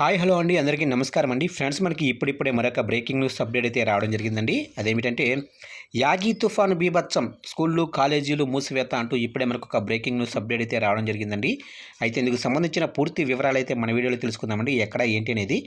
Hi hello అండి. అందరికీ నమస్కారం అండి. ఫ్రెండ్స్ మనకి ఇప్పుడిప్పుడే మరొక బ్రేకింగ్ న్యూస్ అప్డేట్ అయితే రావడం జరిగిందండి. అదేమిటంటే యాగి తుఫాను బీభత్సం స్కూళ్ళు కాలేజీలు మూసివేత అంటూ ఇప్పుడే మనకు ఒక బ్రేకింగ్ న్యూస్ అప్డేట్ అయితే రావడం జరిగిందండి. అయితే ఇందుకు సంబంధించిన పూర్తి వివరాలు అయితే మన వీడియోలో తెలుసుకుందామండి. ఎక్కడ ఏంటి అనేది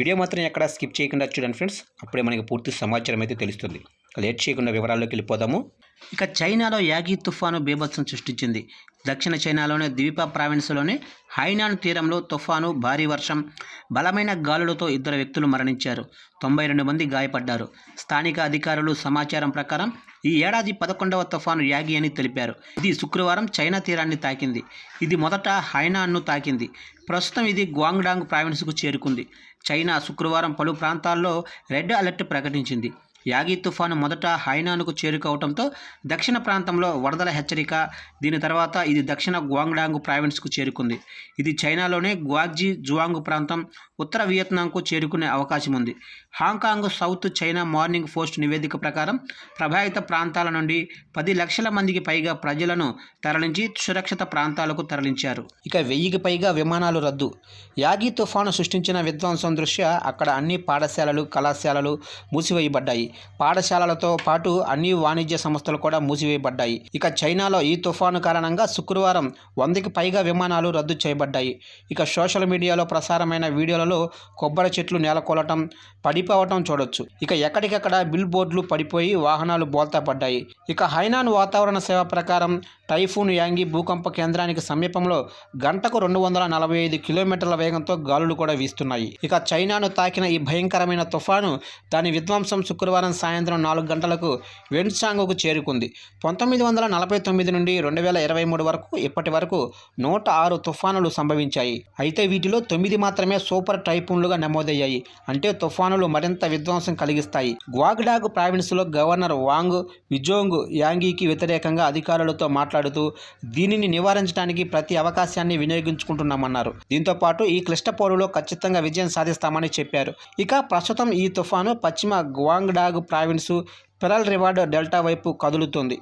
వీడియో మాత్రం ఎక్కడ స్కిప్ చేయకుండా చూడండి ఫ్రెండ్స్. అప్పుడే మనకి పూర్తి సమాచారం అయితే తెలుస్తుంది. లేట్ చేయకుండా వివరాల్లోకి వెళ్ళిపోదాము. ఇక చైనాలో యాగి తుఫాను బీభత్సం సృష్టించింది. దక్షిణ చైనాలోని ద్వీప ప్రావిన్స్లోని హైనాన్ తీరంలో తుఫాను భారీ వర్షం బలమైన గాలులతో ఇద్దరు వ్యక్తులు మరణించారు. తొంభై రెండు మంది గాయపడ్డారు. స్థానిక అధికారులు సమాచారం ప్రకారం ఈ ఏడాది పదకొండవ తుఫాను యాగి అని తెలిపారు. ఇది శుక్రవారం చైనా తీరాన్ని తాకింది. ఇది మొదట హైనాన్ను తాకింది. ప్రస్తుతం ఇది గ్వాంగ్డాంగ్ ప్రావిన్స్కు చేరుకుంది. చైనా శుక్రవారం పలు ప్రాంతాల్లో రెడ్ అలర్ట్ ప్రకటించింది. యాగి తుఫాను మొదట హైనాన్కు చేరుకోవడంతో దక్షిణ ప్రాంతంలో వరదల హెచ్చరిక. దీని తర్వాత ఇది దక్షిణ గ్వాంగ్డాంగ్ ప్రావిన్స్కు చేరుకుంది. ఇది చైనాలోనే గ్వాగ్జీ జువాంగ్ ప్రాంతం ఉత్తర వియత్నాంకు చేరుకునే అవకాశం ఉంది Hong Kong South China Morning Post నివేదిక ప్రకారం ప్రభావిత ప్రాంతాల నుండి పది లక్షల మందికి పైగా ప్రజలను తరలించి సురక్షిత ప్రాంతాలకు తరలించారు. ఇక వెయ్యికి పైగా విమానాలు రద్దు. యాగి తుఫాను సృష్టించిన విధ్వంసం దృష్ట్యా అక్కడ అన్ని పాఠశాలలు కళాశాలలు మూసివేయబడ్డాయి. పాఠశాలలతో పాటు అన్ని వాణిజ్య సంస్థలు కూడా మూసివేయబడ్డాయి. ఇక చైనాలో ఈ తుఫాను కారణంగా శుక్రవారం వందకి పైగా విమానాలు రద్దు చేయబడ్డాయి. ఇక సోషల్ మీడియాలో ప్రసారమైన వీడియోలలో కొబ్బరి చెట్లు నేలకొలటం పడిపోవటం చూడొచ్చు. ఇక ఎక్కడికక్కడ బిల్ బోర్డులు పడిపోయి వాహనాలు బోల్తా పడ్డాయి ఇక హైనాన్ వాతావరణ సేవ ప్రకారం టైఫూన్ యాంగి భూకంప కేంద్రానికి సమీపంలో గంటకు రెండు వందల నలభై ఐదు కిలోమీటర్ల వేగంతో గాలులు కూడా వీస్తున్నాయి. ఇక చైనాను తాకిన ఈ భయంకరమైన తుఫాను దాని విధ్వంసం శుక్రవారం సాయంత్రం నాలుగు గంటలకు వెన్సాంగ్కు చేరుకుంది. పంతొమ్మిది వందల నలభై తొమ్మిది నుండి రెండు వేల ఇరవై మూడు వరకు ఇప్పటి వరకు నూట ఆరు తుఫానులు సంభవించాయి. అయితే వీటిలో తొమ్మిది మాత్రమే సూపర్ టైఫూన్లుగా నమోదయ్యాయి. అంటే తుఫానులు మరింత విధ్వంసం కలిగిస్తాయి. గ్వాగ్డాగ్ ప్రావిన్స్లో గవర్నర్ వాంగ్ విజోంగ్ యాంగీకి వ్యతిరేకంగా అధికారులతో మాట్లాడుతూ దీనిని నివారించడానికి ప్రతి అవకాశాన్ని వినియోగించుకుంటున్నామన్నారు. దీంతో పాటు ఈ క్లిష్ట పోరులో ఖచ్చితంగా విజయం సాధిస్తామని చెప్పారు. ఇక ప్రస్తుతం ఈ తుఫాను పశ్చిమ Guangdong province Pearl River Delta వైపు కదులుతోంది.